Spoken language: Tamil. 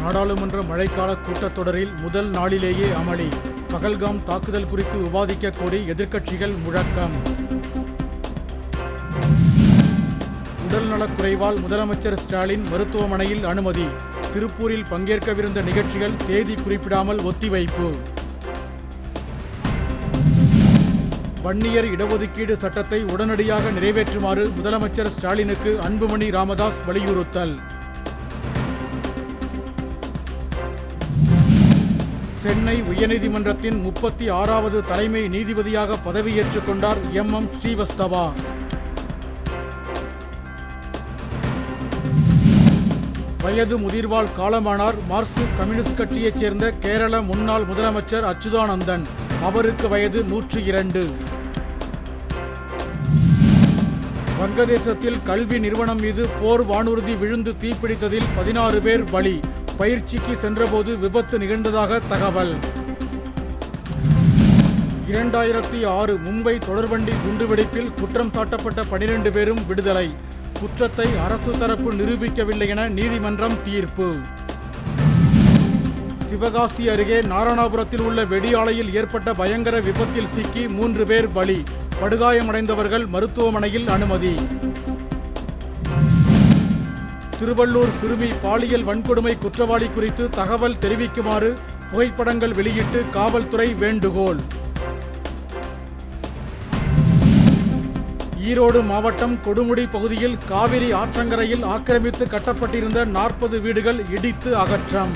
நாடாளுமன்ற மழைக்கால கூட்டத்தொடரில் முதல் நாளிலேயே அமளி. பகல்காம் தாக்குதல் குறித்து விவாதிக்க கோரி எதிர்க்கட்சிகள் முழக்கம். உடல்நலக்குறைவால் முதலமைச்சர் ஸ்டாலின் மருத்துவமனையில் அனுமதி. திருப்பூரில் பங்கேற்கவிருந்த நிகழ்ச்சிகள் தேதி குறிப்பிடாமல் ஒத்திவைப்பு. வன்னியர் இடஒதுக்கீடு சட்டத்தை உடனடியாக நிறைவேற்றுமாறு முதலமைச்சர் ஸ்டாலினுக்கு அன்புமணி ராமதாஸ் வலியுறுத்தல். சென்னை உயர்நீதிமன்றத்தின் முப்பத்தி ஆறாவது தலைமை நீதிபதியாக பதவியேற்றுக் கொண்டார் எம். எம். ஸ்ரீவஸ்தவா. வயது முதிர்வால் காலமானார் மார்க்சிஸ்ட் கம்யூனிஸ்ட் கட்சியைச் சேர்ந்த கேரள முன்னாள் முதலமைச்சர் அச்சுதானந்தன். அவருக்கு வயது நூற்றி இரண்டு. வங்கதேசத்தில் கல்வி நிறுவனம் மீது போர் வானூர்தி விழுந்து தீப்பிடித்ததில் பதினாறு பேர் பலி. பயிற்சிக்கு சென்றபோது விபத்து நிகழ்ந்ததாக தகவல். இரண்டாயிரத்தி ஆறு மும்பை தொடர்வண்டி குண்டுவெடிப்பில் குற்றம் சாட்டப்பட்ட பனிரெண்டு பேரும் விடுதலை. குற்றத்தை அரசு தரப்பு நிரூபிக்கவில்லை என நீதிமன்றம் தீர்ப்பு. சிவகாசி அருகே நாராயணாபுரத்தில் உள்ள வெடியாலையில் ஏற்பட்ட பயங்கர விபத்தில் சிக்கி மூன்று பேர் பலி. படுகாயமடைந்தவர்கள் மருத்துவமனையில் அனுமதி. திருவள்ளூர் சிறுமி பாலியல் வன்கொடுமை குற்றவாளி குறித்து தகவல் தெரிவிக்குமாறு புகைப்படங்கள் வெளியிட்டு காவல்துறை வேண்டுகோள். ஈரோடு மாவட்டம் கொடுமுடி பகுதியில் காவிரி ஆற்றங்கரையில் ஆக்கிரமித்து கட்டப்பட்டிருந்த நாற்பது வீடுகள் இடித்து அகற்றம்.